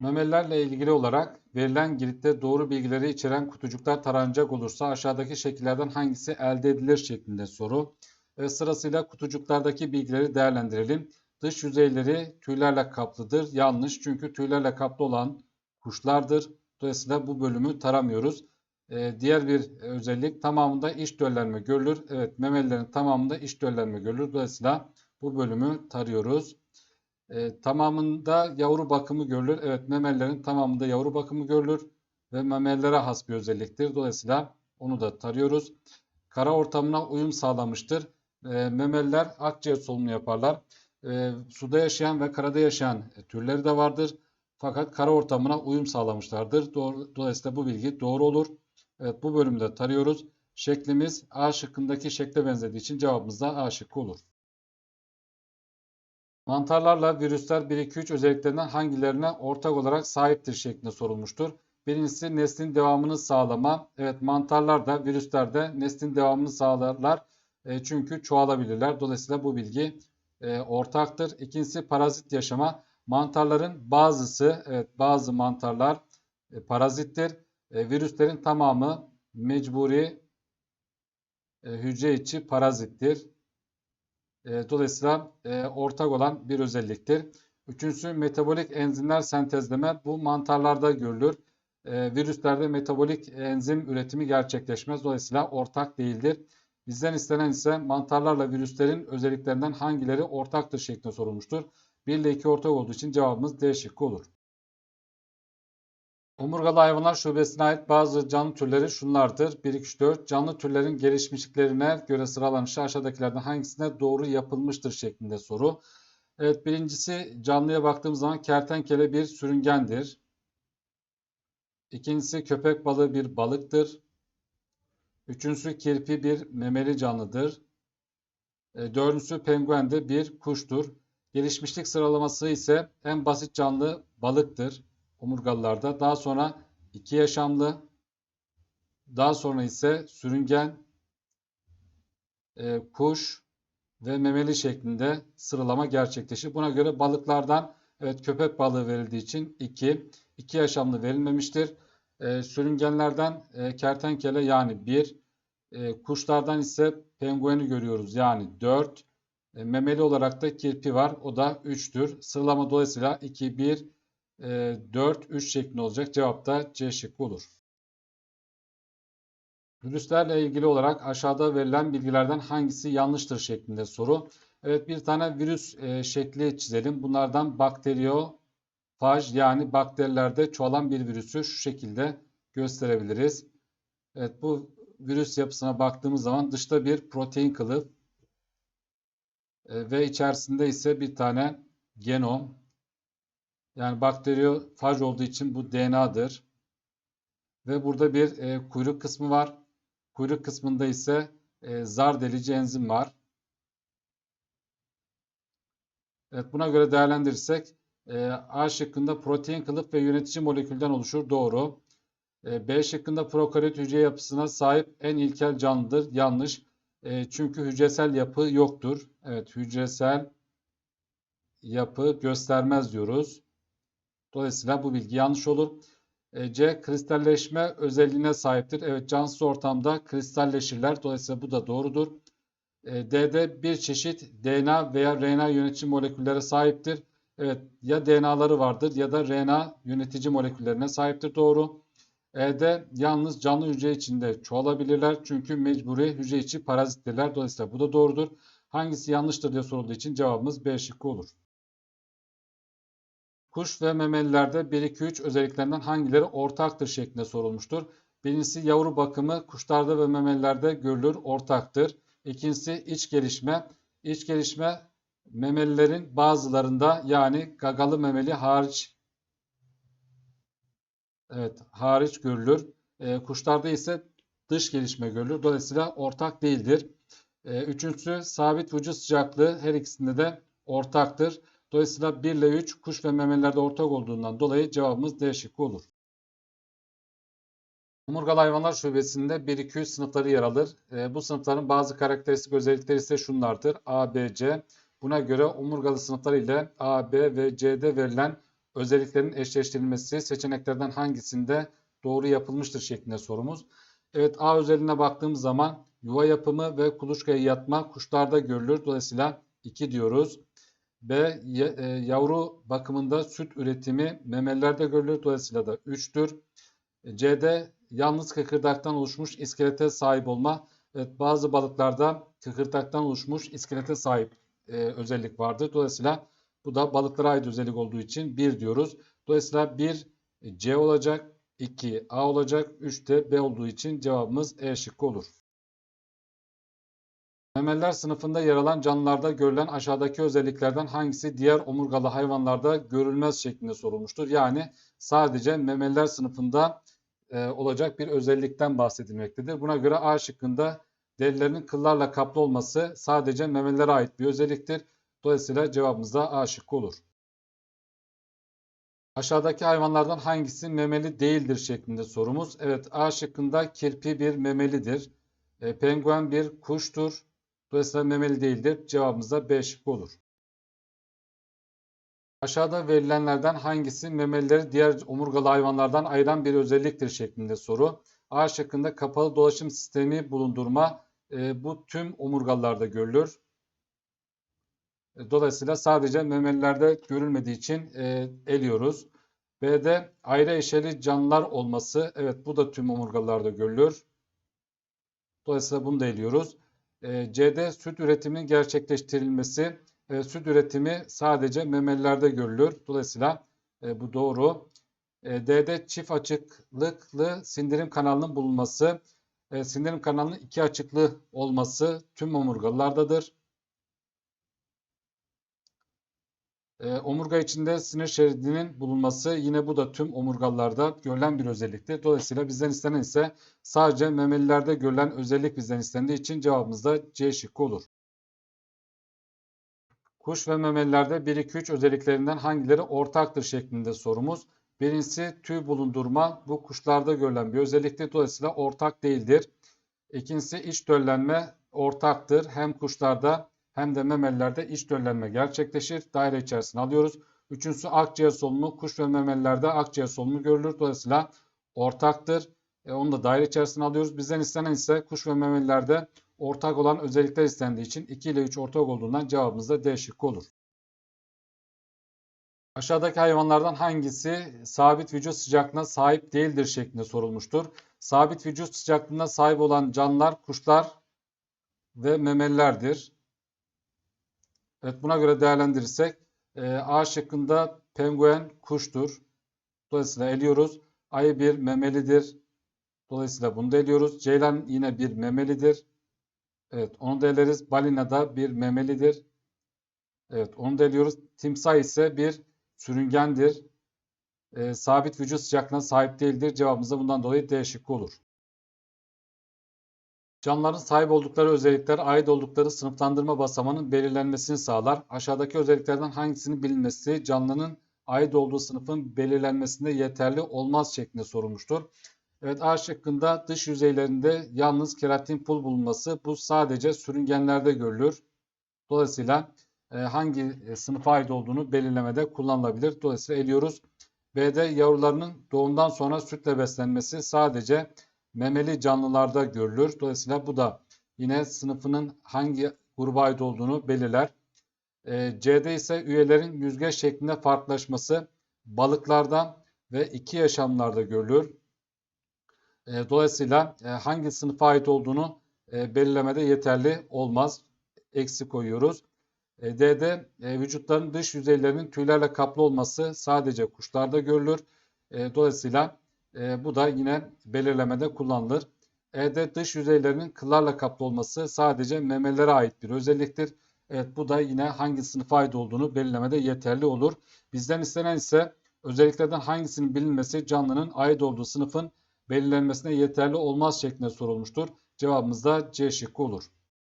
Memelilerle ilgili olarak verilen giritte doğru bilgileri içeren kutucuklar taranacak olursa aşağıdaki şekillerden hangisi elde edilir şeklinde soru. Ve sırasıyla kutucuklardaki bilgileri değerlendirelim. Dış yüzeyleri tüylerle kaplıdır. Yanlış çünkü tüylerle kaplı olan kuşlardır. Dolayısıyla bu bölümü taramıyoruz. Ee, diğer bir özellik tamamında iç döllenme görülür. Evet memelilerin tamamında iç döllenme görülür. Dolayısıyla bu bölümü tarıyoruz. Ee, tamamında yavru bakımı görülür. Evet memelilerin tamamında yavru bakımı görülür ve memelilere has bir özelliktir. Dolayısıyla onu da tarıyoruz. Kara ortamına uyum sağlamıştır. Ee, memeliler akciğer solunumu yaparlar. Ee, suda yaşayan ve karada yaşayan türleri de vardır. Fakat kara ortamına uyum sağlamışlardır. Doğru, dolayısıyla bu bilgi doğru olur. Evet bu bölümde tarıyoruz. Şeklimiz A şıkkındaki şekle benzediği için cevabımız da A şıkkı olur. Mantarlarla virüsler 1-2-3 özelliklerinden hangilerine ortak olarak sahiptir şeklinde sorulmuştur. Birincisi neslin devamını sağlama. Evet mantarlar da virüsler de neslin devamını sağlarlar. E, çünkü çoğalabilirler. Dolayısıyla bu bilgi e, ortaktır. İkincisi parazit yaşama. Mantarların bazısı, evet bazı mantarlar e, parazittir. E, virüslerin tamamı mecburi e, hücre içi parazittir. E, dolayısıyla e, ortak olan bir özelliktir. Üçüncüsü metabolik enzimler sentezleme. Bu mantarlarda görülür. E, virüslerde metabolik enzim üretimi gerçekleşmez. Dolayısıyla ortak değildir. Bizden istenen ise mantarlarla virüslerin özelliklerinden hangileri ortaktır şeklinde sorulmuştur. 1 ile 2 ortak olduğu için cevabımız D şıkkı olur. Omurgalı hayvanlar şubesine ait bazı canlı türleri şunlardır. 1, 2, 3, 4. Canlı türlerin gelişmişliklerine göre sıralanışı aşağıdakilerden hangisine doğru yapılmıştır şeklinde soru. Evet birincisi canlıya baktığımız zaman kertenkele bir sürüngendir. İkincisi köpek balığı bir balıktır. Üçüncüsü kirpi bir memeli canlıdır. E, dördüncüsü penguen de bir kuştur. Gelişmişlik sıralaması ise en basit canlı balıktır omurgalılarda. Daha sonra iki yaşamlı, daha sonra ise sürüngen, e, kuş ve memeli şeklinde sıralama gerçekleşir. Buna göre balıklardan evet köpek balığı verildiği için 2, 2 yaşamlı verilmemiştir. E, sürüngenlerden e, kertenkele yani 1, e, kuşlardan ise pengueni görüyoruz yani 4, e, memeli olarak da kirpi var o da 3'tür. Sıralama dolayısıyla 2, 1, 4, 3 şeklinde olacak. Cevap da C şıkkı olur. Virüslerle ilgili olarak aşağıda verilen bilgilerden hangisi yanlıştır şeklinde soru. Evet bir tane virüs e, şekli çizelim. Bunlardan bakteriyofaj yani bakterilerde çoğalan bir virüsü şu şekilde gösterebiliriz. Evet bu virüs yapısına baktığımız zaman dışta bir protein kılıf e, ve içerisinde ise bir tane genom yani bakteriyofaj olduğu için bu DNA'dır. Ve burada bir e, kuyruk kısmı var. Kuyruk kısmında ise e, zar delici enzim var. Evet buna göre değerlendirirsek e, A şıkkında protein kılıf ve yönetici molekülden oluşur. Doğru. E, B şıkkında prokaryot hücre yapısına sahip en ilkel canlıdır. Yanlış. E, çünkü hücresel yapı yoktur. Evet hücresel yapı göstermez diyoruz. Dolayısıyla bu bilgi yanlış olur. E, C kristalleşme özelliğine sahiptir. Evet cansız ortamda kristalleşirler. Dolayısıyla bu da doğrudur. E, D'de bir çeşit DNA veya RNA yönetici moleküllere sahiptir. Evet ya DNA'ları vardır ya da RNA yönetici moleküllerine sahiptir. Doğru. E'de yalnız canlı hücre içinde çoğalabilirler. Çünkü mecburi hücre içi parazittirler. Dolayısıyla bu da doğrudur. Hangisi yanlıştır diye sorulduğu için cevabımız B şıkkı olur. Kuş ve memelilerde 1-2-3 özelliklerinden hangileri ortaktır şeklinde sorulmuştur. Birincisi yavru bakımı kuşlarda ve memelilerde görülür, ortaktır. İkincisi iç gelişme. İç gelişme memelilerin bazılarında yani gagalı memeli hariç evet hariç görülür. E, kuşlarda ise dış gelişme görülür. Dolayısıyla ortak değildir. E, üçüncüsü sabit vücut sıcaklığı her ikisinde de ortaktır. Dolayısıyla 1 ile 3 kuş ve memelilerde ortak olduğundan dolayı cevabımız D şıkkı olur. Omurgalı hayvanlar şubesinde 1-2-3 sınıfları yer alır. E, bu sınıfların bazı karakteristik özellikleri ise şunlardır. A, B, C. Buna göre omurgalı sınıfları ile A, B ve C'de verilen özelliklerin eşleştirilmesi seçeneklerden hangisinde doğru yapılmıştır şeklinde sorumuz. Evet A özelliğine baktığımız zaman yuva yapımı ve kuluçkaya yatma kuşlarda görülür. Dolayısıyla 2 diyoruz. B e, yavru bakımında süt üretimi memelilerde görülür. Dolayısıyla da 3'tür. C'de yalnız kıkırdaktan oluşmuş iskelete sahip olma. Evet, bazı balıklarda kıkırdaktan oluşmuş iskelete sahip e, özellik vardır. Dolayısıyla bu da balıklara ait özellik olduğu için 1 diyoruz. Dolayısıyla 1 C olacak, 2 A olacak, 3 de B olduğu için cevabımız E şıkkı olur. Memeliler sınıfında yer alan canlılarda görülen aşağıdaki özelliklerden hangisi diğer omurgalı hayvanlarda görülmez şeklinde sorulmuştur. Yani sadece memeliler sınıfında e, olacak bir özellikten bahsedilmektedir. Buna göre A şıkkında derilerinin kıllarla kaplı olması sadece memelilere ait bir özelliktir. Dolayısıyla cevabımız da A şıkkı olur. Aşağıdaki hayvanlardan hangisi memeli değildir şeklinde sorumuz. Evet A şıkkında kirpi bir memelidir. E, penguen bir kuştur. Dolayısıyla memeli değildir. Cevabımız da B şıkkı olur. Aşağıda verilenlerden hangisi memelileri diğer omurgalı hayvanlardan ayıran bir özelliktir şeklinde soru. A şıkkında kapalı dolaşım sistemi bulundurma e, bu tüm omurgalılarda görülür. E, Dolayısıyla sadece memelilerde görülmediği için e, eliyoruz. B'de ayrı eşeli canlılar olması. Evet bu da tüm omurgalılarda görülür. Dolayısıyla bunu da eliyoruz. E, C'de süt üretiminin gerçekleştirilmesi. E, süt üretimi sadece memelilerde görülür. Dolayısıyla e, bu doğru. E, D'de çift açıklıklı sindirim kanalının bulunması. E, sindirim kanalının iki açıklı olması tüm omurgalılardadır. E, omurga içinde sinir şeridinin bulunması yine bu da tüm omurgalılarda görülen bir özelliktir. Dolayısıyla bizden istenen ise sadece memelilerde görülen özellik bizden istendiği için cevabımız da C şıkkı olur. Kuş ve memelilerde 1-2-3 özelliklerinden hangileri ortaktır şeklinde sorumuz. Birincisi tüy bulundurma. Bu kuşlarda görülen bir özelliktir. Dolayısıyla ortak değildir. İkincisi iç döllenme ortaktır. Hem kuşlarda hem de memelilerde iç döllenme gerçekleşir. Daire içerisine alıyoruz. Üçüncüsü akciğer solunumu. Kuş ve memelilerde akciğer solunumu görülür. Dolayısıyla ortaktır. E, onu da daire içerisine alıyoruz. Bizden istenen ise kuş ve memelilerde ortak olan özellikler istendiği için 2 ile 3 ortak olduğundan cevabımız da D olur. Aşağıdaki hayvanlardan hangisi sabit vücut sıcaklığına sahip değildir şeklinde sorulmuştur. Sabit vücut sıcaklığına sahip olan canlılar kuşlar ve memelilerdir. Evet buna göre değerlendirirsek e, A şıkkında penguen kuştur. Dolayısıyla eliyoruz. Ayı bir memelidir. Dolayısıyla bunu da eliyoruz. Ceylan yine bir memelidir. Evet onu da eleriz. Balina da bir memelidir. Evet onu da eliyoruz. Timsah ise bir sürüngendir. E, sabit vücut sıcaklığına sahip değildir. Cevabımız da bundan dolayı D şıkkı olur. Canlıların sahip oldukları özellikler ait oldukları sınıflandırma basamağının belirlenmesini sağlar. Aşağıdaki özelliklerden hangisinin bilinmesi canlının ait olduğu sınıfın belirlenmesinde yeterli olmaz şeklinde sorulmuştur. Evet A şıkkında dış yüzeylerinde yalnız keratin pul bulunması bu sadece sürüngenlerde görülür. Dolayısıyla e, hangi e, sınıfa ait olduğunu belirlemede kullanılabilir. Dolayısıyla eliyoruz. B'de yavrularının doğumdan sonra sütle beslenmesi sadece memeli canlılarda görülür. Dolayısıyla bu da yine sınıfının hangi gruba ait olduğunu belirler. E, C'de ise üyelerin yüzgeç şeklinde farklılaşması balıklarda ve iki yaşamlarda görülür. E, dolayısıyla e, hangi sınıfa ait olduğunu e, belirlemede yeterli olmaz. Eksi koyuyoruz. E, D'de e, vücutların dış yüzeylerinin tüylerle kaplı olması sadece kuşlarda görülür. E, dolayısıyla e, bu da yine belirlemede kullanılır. E'de dış yüzeylerinin kıllarla kaplı olması sadece memelilere ait bir özelliktir. Evet bu da yine hangi sınıfa ait olduğunu belirlemede yeterli olur. Bizden istenen ise özelliklerden hangisinin bilinmesi canlının ait olduğu sınıfın belirlenmesine yeterli olmaz şeklinde sorulmuştur. Cevabımız da C şıkkı olur.